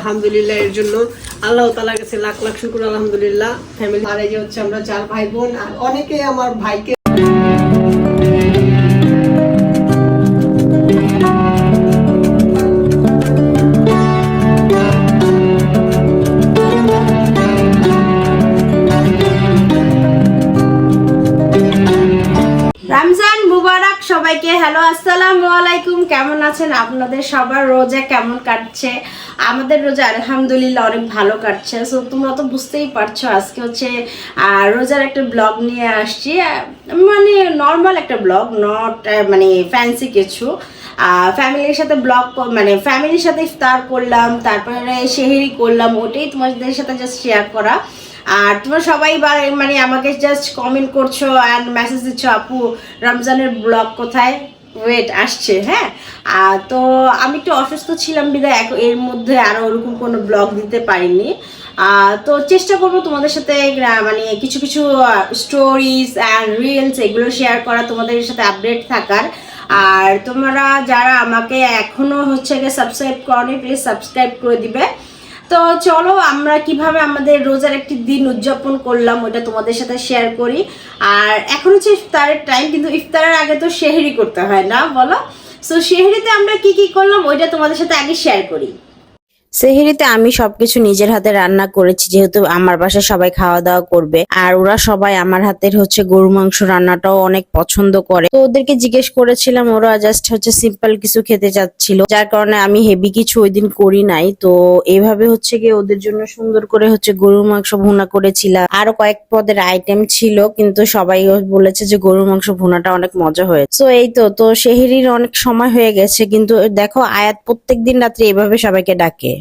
আলহামদুলিল্লাহ, এর জন্য আল্লাহ তালা গেছে লাখ লাখ শুকুর, আলহামদুলিল্লাহ। ফ্যামিলি আর এই হচ্ছে আমরা চার ভাই বোন, আর অনেকে আমার ভাইকে সবাইকে হ্যালো আসসালামু আলাইকুম। কেমন আছেন? আপনাদের সবার রোজা কেমন কাটছে? আমাদের রোজা আলহামদুলিল্লাহ অনেক ভালো কাটছে। সো তোমরা তো বুঝতেই পারছ, আজকে হচ্ছে রোজার একটা ব্লগ নিয়ে আসছি। মানে নর্মাল একটা ব্লগ নট মানে ফ্যান্সি কিছু। ফ্যামিলির সাথে ব্লগ মানে ফ্যামিলির সাথে ইফতার করলাম, তারপরে সেহেরি করলাম, ওটাই তোমাদের সাথে জাস্ট শেয়ার করা। আর তোমরা সবাই মানে আমাকে জাস্ট কমেন্ট করছ অ্যান্ড মেসেজ দিচ্ছ, আপু, রমজানের ব্লগ কোথায়? ওয়েট আসছে হ্যাঁ? তো আমি একটু অসুস্থ ছিলাম বিদায় এর মধ্যে আরও ওরকম কোনো ব্লগ দিতে পারিনি। তো চেষ্টা করব তোমাদের সাথে মানে কিছু কিছু স্টোরিজ অ্যান্ড রিলস এগুলো শেয়ার করা, তোমাদের সাথে আপডেট থাকার। আর তোমরা যারা আমাকে এখনও হচ্ছে গিয়ে সাবস্ক্রাইব করনি প্লিজ সাবস্ক্রাইব করে দিবে। তো চলো, আমরা কীভাবে আমাদের রোজার একটি দিন উদযাপন করলাম ওটা তোমাদের সাথে শেয়ার করি। আর এখন হচ্ছে ইফতারের টাইম কিন্তু ইফতারের আগে তো শেহরি করতে হয় না, বলো? সো শেহরিতে আমরা কি কি করলাম, ওইটা তোমাদের সাথে আগে শেয়ার করি। সেহেরিতে আমি সবকিছু নিজের হাতে রান্না করেছি, যেহেতু আমার বাসায় সবাই খাওয়া দাওয়া করবে। আর ওরা সবাই আমার হাতের হচ্ছে গরু মাংস রান্নাটাও অনেক পছন্দ করে। তো ওদেরকে জিজ্ঞেস করেছিলাম, ওরা জাস্ট হচ্ছে সিম্পল কিছু খেতে চাচ্ছিল। যার কারণে আমি হেভি কিছু ওই দিন করি নাই। তো এভাবে হচ্ছে গিয়ে ওদের জন্য সুন্দর করে হচ্ছে গরুর মাংস ভুনা করেছিলাম। আরও কয়েক পদের আইটেম ছিল, কিন্তু সবাই বলেছে যে গরুর মাংস ভুনাটা অনেক মজা হয়েছে। তো এই তো তো সেহেরির অনেক সময় হয়ে গেছে, কিন্তু দেখো আয়াত প্রত্যেক দিন রাত্রে এভাবে সবাইকে ডাকে।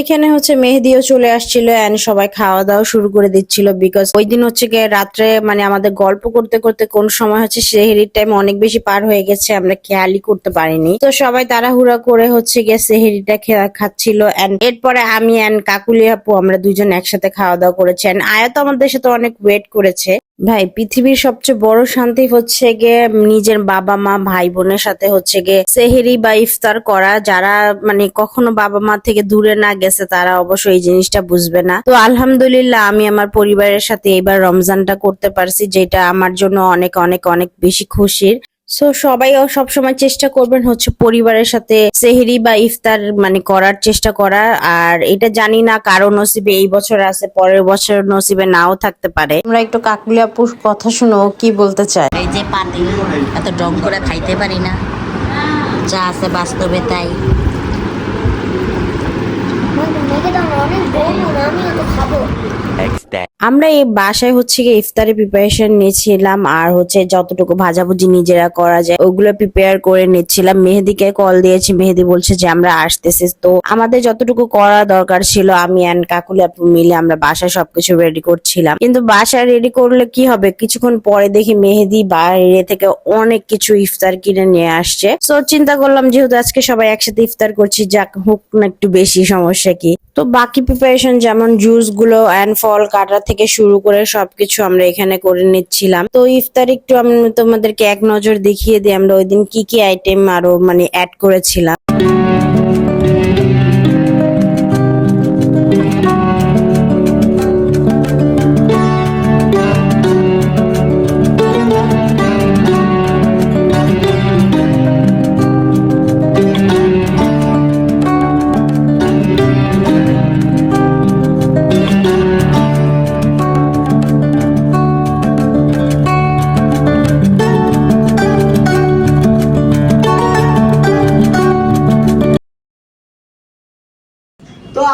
এখানে হচ্ছে মেহেদিও চলে আসছিল এন্ড সবাই খাওয়া দাওয়া শুরু করে দিচ্ছিল বিকজ ওই দিন হচ্ছে গিয়ে রাত্রে মানে আমাদের গল্প করতে করতে কোন সময় হচ্ছে সেহেরির টাইম অনেক বেশি পার হয়ে গেছে, আমরা খেয়ালই করতে পারিনি। তো সবাই তাড়াহুড়া করে হচ্ছে গিয়ে সেহেরিটা খাচ্ছিল এন্ড এরপরে আমি এন্ড কাকুলি আপু আমরা দুজন একসাথে খাওয়া দাওয়া করেছি এন্ড তো আমাদের সাথে অনেক ওয়েট করেছে। ভাই, পৃথিবীর সবচেয়ে বড় শান্তি হচ্ছে গিয়ে নিজের বাবা মা, ভাই বোনের সাথে হচ্ছে গিয়ে সেহেরি বা ইফতার করা। যারা মানে কখনো বাবা মা থেকে দূরে না গেছে, তারা অবশ্যই এই জিনিসটা বুঝবে না। তো আলহামদুলিল্লাহ, আমি আমার পরিবারের সাথে এবার রমজানটা করতে পারছি, যেটা আমার জন্য অনেক অনেক অনেক বেশি খুশির। সো সবাইও সবসময় চেষ্টা করবেন হচ্ছে পরিবারের সাথে সেহরি বা ইফতার মানে করার চেষ্টা করা আর এটা জানি না কারও নসিবে এই বছর আছে পরের বছর নসিবে নাও থাকতে পারে আমরা একটু কাকুলি আপুর কথা শুনো কি বলতে চায় এই যে পাতি এত ডং করে খাইতে পারি না যা আছে বাস্তবে তাই অনেক আমি এত খাব আমরা এই বাসায় হচ্ছে গিয়ে ইফতারের প্রিপারেশন নিয়েছিলাম আর হচ্ছে যতটুকু ভাজাভুজি নিজেরা করা যায়, ওগুলো প্রিপেয়ার করে নিচ্ছিলাম। মেহেদিকে কল দিয়েছি, মেহেদি বলছে যে, আমরা আসতেছি। তো আমাদের যতটুকু করা দরকার ছিল, আমি অ্যান্ড কাকুলি আপু মিলে আমরা বাসায় সবকিছু রেডি করছিলাম। কিন্তু বাসায় রেডি করলে কি হবে? কিছুক্ষণ পরে দেখি মেহেদি বাইরে থেকে অনেক কিছু ইফতার কিনে নিয়ে আসছে। তো চিন্তা করলাম যেহেতু আজকে সবাই একসাথে ইফতার করছি, যাক, হোক না একটু বেশি সমস্যা কি। তো বাকি প্রিপারেশন যেমন জুসগুলো অ্যান্ড ফল কাটা থেকে শুরু করে সবকিছু আমরা এখানে করে নিচ্ছিলাম। তো ইফতার একটু আমি তোমাদেরকে এক নজর দেখিয়ে দিই, আমরা ওই দিন কি কি আইটেম আরও মানে অ্যাড করেছিলাম।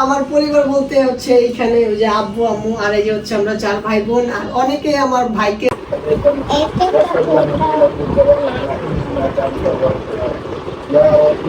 আমার পরিবার বলতে হচ্ছে এখানে ওই যে আব্বু, আম্মু, আর এই যে হচ্ছে আমরা চার ভাই বোন, আর অনেকে আমার ভাইকে يا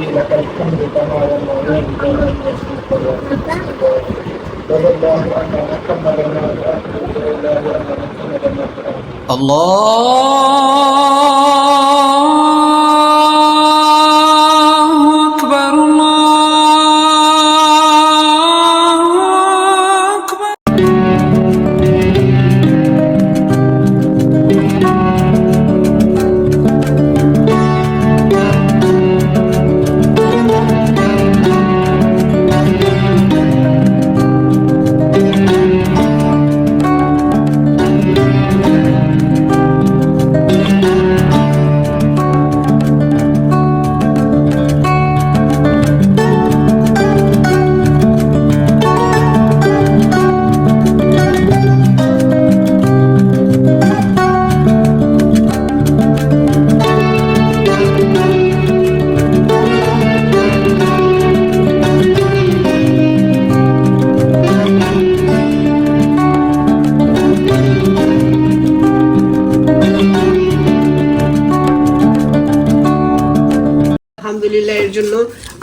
এর জন্য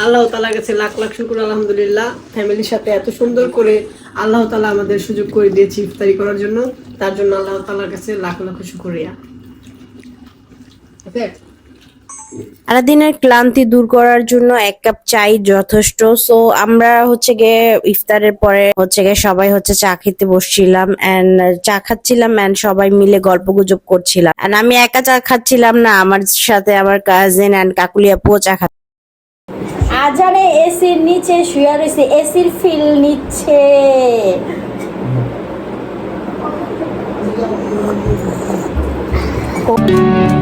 আল্লাহ তালা কাছে লাখ লাখ শুকুর, আলহামদুলিল্লাহ। ফ্যামিলির সাথে এত সুন্দর করে আল্লাহ তালা আমাদের সুযোগ করে দিয়েছে ইফতারি করার জন্য। তার জন্য আল্লাহ তালার কাছে লাখ লাখ শুকুরিয়া? সারাদিনের ক্লান্তি দূর করার জন্য এক কাপ চাই যথেষ্ট। সো আমরা হচ্ছে গিয়ে ইফতারের পরে হচ্ছে গিয়ে সবাই হচ্ছে চা খেতে বসছিলাম এন্ড চা খাচ্ছিলাম এন্ড সবাই মিলে গল্প গুজব করছিলাম। এন্ড আমি একা চা খাচ্ছিলাম না, আমার সাথে আমার কাজিন এন্ড কাকুলি আপুও চা আজানে এসির নিচে শুয়ে রয়েছে এসির ফিল নিচ্ছে।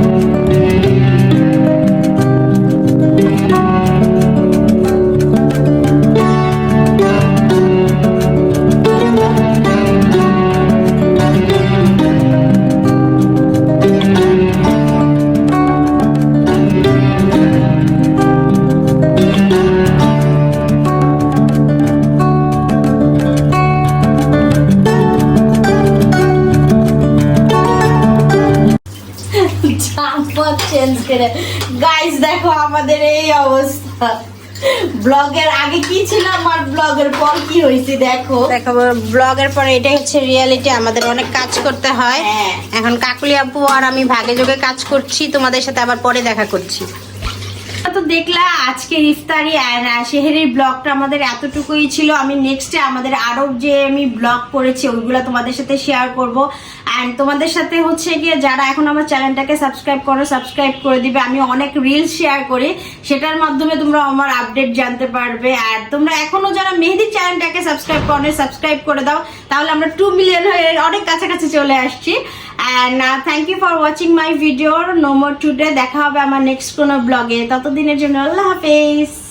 জাম্পার গাইস দেখো আমাদের এই অবস্থা। ব্লগের আগে কি ছিলাম আর ব্লগের পর কি হয়েছে দেখো। দেখো ব্লগের পরে এটাই হচ্ছে রিয়েলিটি আমাদের অনেক কাজ করতে হয়। এখন কাকুলি আপু আর আমি ভাগে যোগে কাজ করছি তোমাদের সাথে আবার পরে দেখা করছি। তো দেখলা আজকে ইফতারি and, আহ, ব্লগটা আমাদের এতটুকুই ছিল। আমি নেক্সটে আমাদের আরও যে আমি ব্লগ করেছি ওইগুলো তোমাদের সাথে শেয়ার করব। অ্যান্ড তোমাদের সাথে হচ্ছে গিয়ে যারা এখন আমার চ্যানেলটাকে সাবস্ক্রাইব করো সাবস্ক্রাইব করে দিবে। আমি অনেক রিলস শেয়ার করি। সেটার মাধ্যমে তোমরা আমার আপডেট জানতে পারবে। আর তোমরা এখনও যারা মেহেদি চ্যানেলটাকে সাবস্ক্রাইব করো সাবস্ক্রাইব করে দাও। তাহলে আমরা টু মিলিয়ন হয়ে অনেক কাছাকাছি চলে আসছি। And thank you for watching my video no more today দেখা হবে আমার নেক্সট কোনো ব্লগে ততদিনের জন্য আল্লাহ হাফেজ।